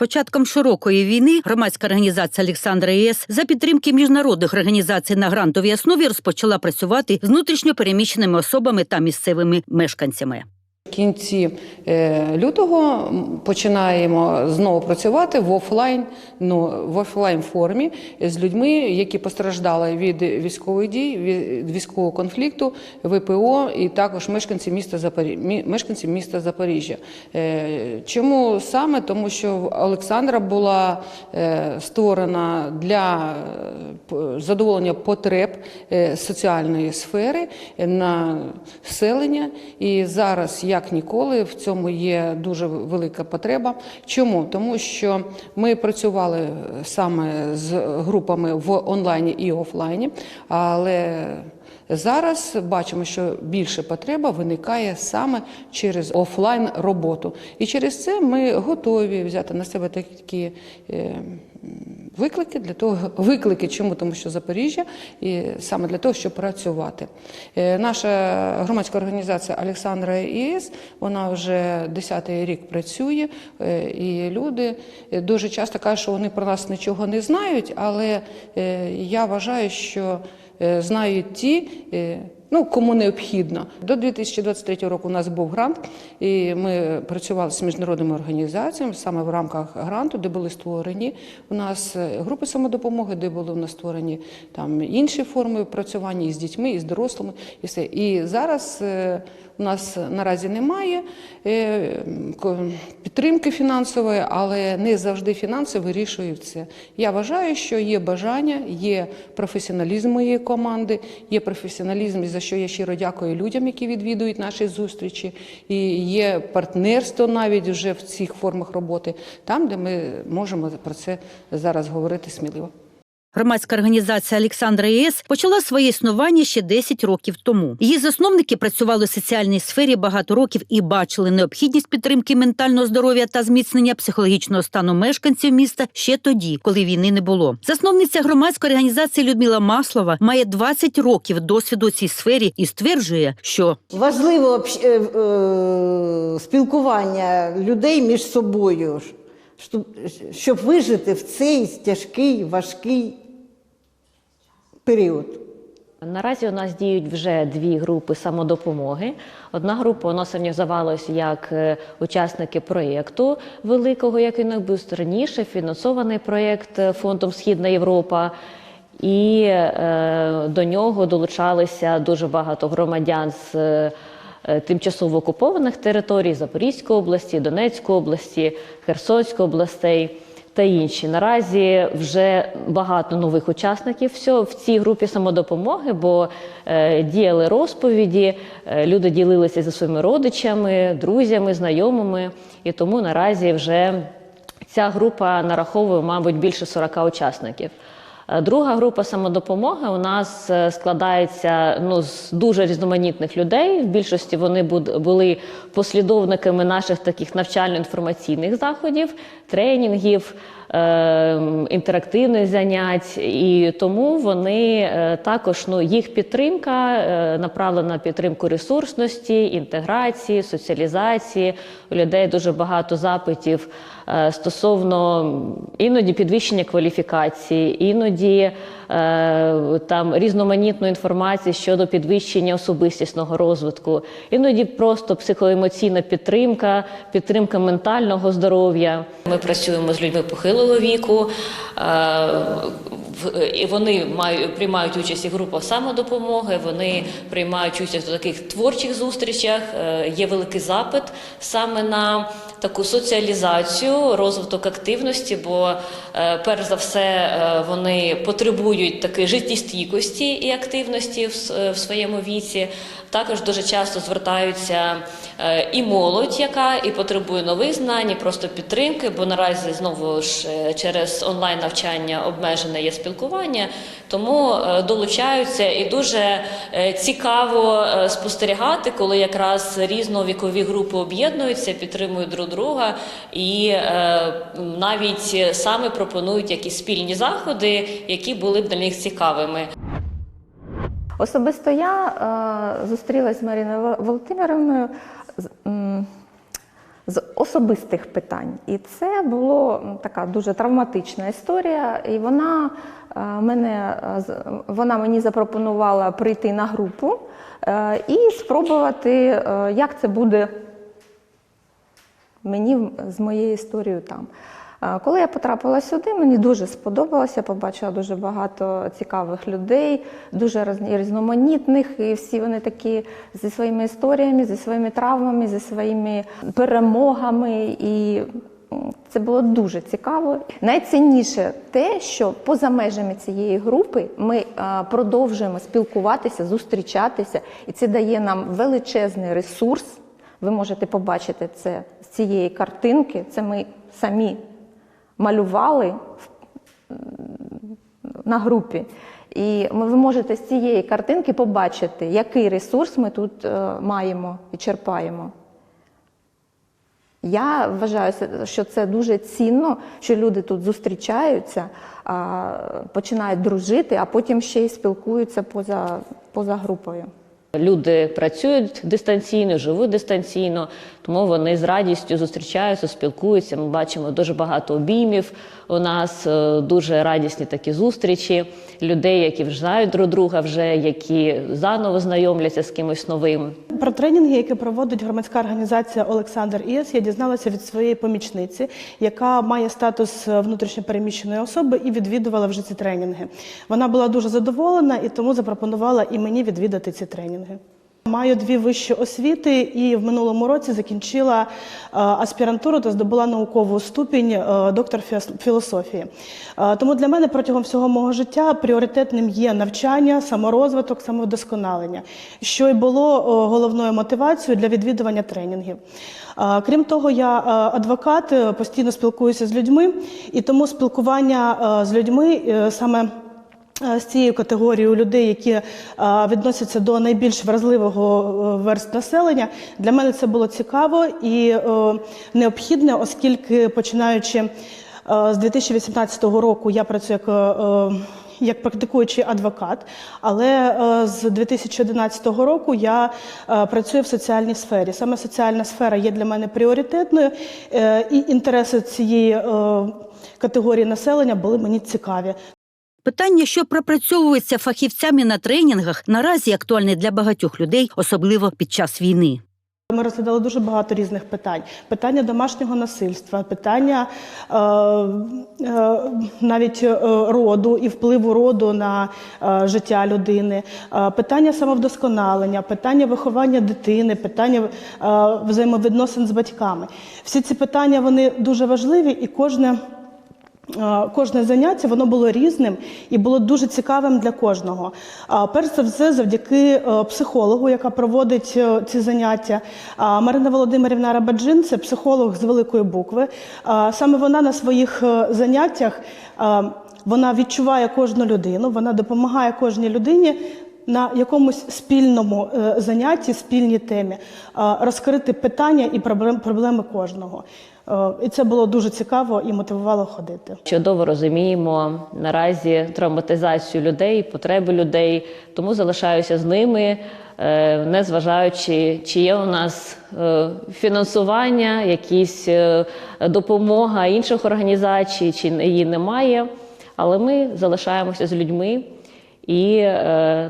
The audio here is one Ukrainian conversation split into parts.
початком широкої війни громадська організація Олександра ЄС за підтримки міжнародних організацій на грантовій основі розпочала працювати з внутрішньо переміщеними особами та місцевими мешканцями. В кінці е, лютого починаємо знову працювати в офлайн, ну, в офлайн формі з людьми, які постраждали від військових дій, від військового конфлікту, ВПО і також мешканці міста Запорі... мешканці міста Запоріжжя. Е, Чому саме? Тому що Олександра була е, створена для задоволення потреб соціальної сфери на населення. І зараз, як ніколи, в цьому є дуже велика потреба. Чому? Тому що ми працювали саме з групами в онлайні і офлайні, але Зараз бачимо, що більше потреба виникає саме через офлайн роботу, і через це ми готові взяти на себе такі е, виклики для того, виклики, чому тому, що Запоріжжя, і саме для того, щоб працювати. Е, Наша громадська організація Олександра ІС, вона вже 10-й рік працює, е, і люди е, дуже часто кажуть, що вони про нас нічого не знають, але я вважаю, що знають ті, ну, кому необхідно. До 2023 року у нас був грант, і ми працювали з міжнародними організаціями саме в рамках гранту, де були створені у нас е, групи самодопомоги, де були у нас створені там інші форми працювання і з дітьми, і з дорослими, і все. І зараз е, у нас наразі немає е, підтримки фінансової, але не завжди фінанси вирішують це. Я вважаю, що є бажання, є професіоналізм моєї команди, є професіоналізм, за що я щиро дякую людям, які відвідують наші зустрічі, і є партнерство навіть вже в цих формах роботи, там, де ми можемо про це зараз говорити сміливо. Громадська організація Олександра ЄС почала своє існування ще 10 років тому. Її засновники працювали у соціальній сфері багато років і бачили необхідність підтримки ментального здоров'я та зміцнення психологічного стану мешканців міста ще тоді, коли війни не було. Засновниця громадської організації Людмила Маслова має 20 років досвіду цій сфері і стверджує, що Важливо е, е, спілкування людей між собою, щоб, щоб вижити в цей тяжкий, важкий період. Наразі у нас діють вже дві групи самодопомоги. Одна група нас організувалася як е, учасники проєкту великого, який був раніше, фінансований проєкт е, фондом Східна Європа. І е, до нього долучалися дуже багато громадян з е, тимчасово окупованих територій Запорізької області, Донецької області, Херсонської областей та інші. Наразі вже багато нових учасників в цій групі самодопомоги, бо е, діяли розповіді, е, люди ділилися зі своїми родичами, друзями, знайомими, і тому наразі вже ця група нараховує, мабуть, більше 40 учасників. Е, Друга група самодопомоги у нас е, складається ну, з дуже різноманітних людей. В більшості вони були послідовниками наших таких навчально-інформаційних заходів, тренінгів, інтерактивних занять. І тому вони е, також ну, їх підтримка е, направлена на підтримку ресурсності, інтеграції, соціалізації. У людей дуже багато запитів е, стосовно іноді підвищення кваліфікації, іноді там різноманітну інформацію щодо підвищення особистісного розвитку, іноді просто психоемоційна підтримка, підтримка ментального здоров'я. Ми працюємо з людьми похилого віку. Е, вони мають приймають участь і в групах самодопомоги. Вони приймають участь у таких творчих зустрічах. Е, Є великий запит саме на таку соціалізацію, розвиток активності, бо е, перш за все вони потребують такої життєстійкості і активності в своєму віці. Також дуже часто звертаються і молодь, яка і потребує нових знань, і просто підтримки, бо наразі знову ж через онлайн навчання обмежене є спілкування, тому е, долучаються і дуже е, цікаво е, спостерігати, коли якраз різновікові групи об'єднуються, підтримують друг друга і навіть саме пропонують якісь спільні заходи, які були б для них цікавими. Особисто я зустрілася з Маріною Володимировною з, особистих питань. І це була така дуже травматична історія. І вона, е, мене, е, вона мені запропонувала прийти на групу е, і спробувати, як це буде мені з моєю історією там. Коли я потрапила сюди, мені дуже сподобалося, побачила дуже багато цікавих людей, дуже різноманітних, і всі вони такі зі своїми історіями, зі своїми травмами, зі своїми перемогами. І це було дуже цікаво. Найцінніше те, що поза межами цієї групи ми продовжуємо спілкуватися, зустрічатися, і це дає нам величезний ресурс. Ви можете побачити це з цієї картинки. Це ми самі малювали на групі. І ви можете з цієї картинки побачити, який ресурс ми тут е, маємо і черпаємо. Я вважаю, що це дуже цінно, що люди тут зустрічаються, починають дружити, а потім ще й спілкуються поза, поза групою. Люди працюють дистанційно, живуть дистанційно, тому вони з радістю зустрічаються, спілкуються. Ми бачимо дуже багато обіймів. У нас е, дуже радісні такі зустрічі людей, які вже знають друг друга, вже які заново знайомляться з кимось новим. Про тренінги, які проводить громадська організація Олександр Іс, я дізналася від своєї помічниці, яка має статус внутрішньопереміщеної особи і відвідувала вже ці тренінги. Вона була дуже задоволена і тому запропонувала і мені відвідати ці тренінги. Маю дві вищі освіти і в минулому році закінчила е, аспірантуру та здобула наукову ступінь е, доктор філософії. Е, Тому для мене протягом всього мого життя пріоритетним є навчання, саморозвиток, самовдосконалення, що й було головною мотивацією для відвідування тренінгів. Крім того, я адвокат, постійно спілкуюся з людьми, і тому спілкування з людьми саме. З цією категорією людей, які відносяться до найбільш вразливого е, верст населення, для мене це було цікаво і е, необхідне, оскільки починаючи е, з 2018 року я працюю як. як практикуючий адвокат, але з 2011 року я працюю в соціальній сфері. Саме соціальна сфера є для мене пріоритетною, і інтереси цієї категорії населення були мені цікаві. Питання, що пропрацьовується фахівцями на тренінгах, наразі актуальне для багатьох людей, особливо під час війни. Ми розглядали дуже багато різних питань: питання домашнього насильства, питання е, е, навіть е, роду і впливу роду на е, життя людини, е, питання самовдосконалення, питання виховання дитини, питання е, взаємовідносин з батьками. Всі ці питання вони дуже важливі, і кожне. Кожне заняття воно було різним і було дуже цікавим для кожного. Перш за все, завдяки е, психологу, яка проводить е, ці заняття. Марина Володимирівна Рабаджин це психолог з великої букви. Саме вона на своїх е, заняттях вона відчуває кожну людину, вона допомагає кожній людині. На якомусь спільному занятті, спільній темі розкрити питання і проблем- проблеми кожного. Е, І це було дуже цікаво і мотивувало ходити. Чудово розуміємо наразі травматизацію людей, потреби людей, тому залишаюся з ними, е, не зважаючи, чи є у нас е, фінансування, якісь допомога інших організацій, чи її немає. Але ми залишаємося з людьми і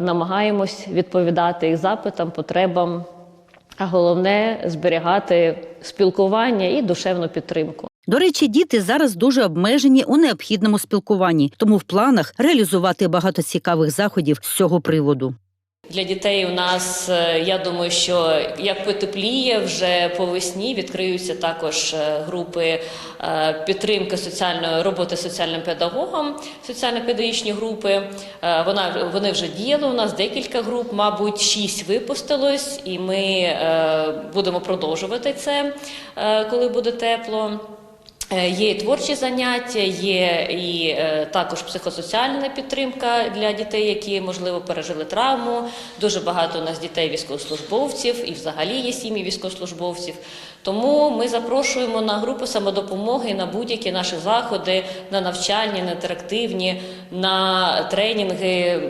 намагаємось відповідати їх запитам, потребам, а головне зберігати спілкування і душевну підтримку. До речі, діти зараз дуже обмежені у необхідному спілкуванні, тому в планах реалізувати багато цікавих заходів з цього приводу. Для дітей у нас е, я думаю, що як потепліє, вже по весні відкриються також е, групи е, підтримки соціальної роботи соціальним педагогом, соціально-педагогічні групи. Вона вони вже діяли. У нас декілька груп, мабуть, шість випустилось, і ми будемо продовжувати це, коли буде тепло. Е, Є і творчі заняття, є і е, також психосоціальна підтримка для дітей, які можливо пережили травму. Дуже багато у нас дітей військовослужбовців і взагалі є сім'ї військовослужбовців. Тому ми запрошуємо на групи самодопомоги на будь-які наші заходи, на навчання, на інтерактивні, на тренінги.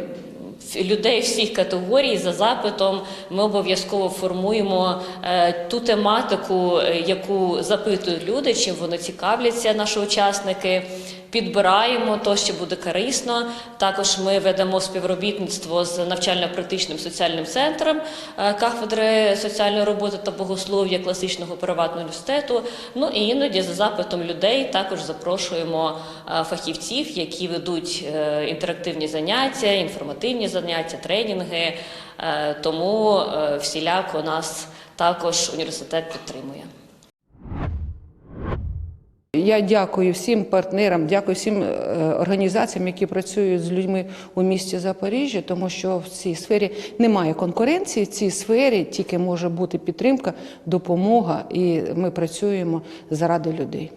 Людей всіх категорій за запитом. Ми обов'язково формуємо е, ту тематику, е, яку запитують люди, чим вони цікавляться, наші учасники. Підбираємо то, що буде корисно. Також ми ведемо співробітництво з навчально-практичним соціальним центром е, кафедри соціальної роботи та богослов'я класичного приватного університету. Ну і іноді за запитом людей також запрошуємо е, фахівців, які ведуть е, інтерактивні заняття, інформативні заняття, тренінги. Тому всіляко нас також університет підтримує. Я дякую всім партнерам, дякую всім е, організаціям, які працюють з людьми у місті Запоріжжя, тому що в цій сфері немає конкуренції. В цій сфері тільки може бути підтримка, допомога, і ми працюємо заради людей.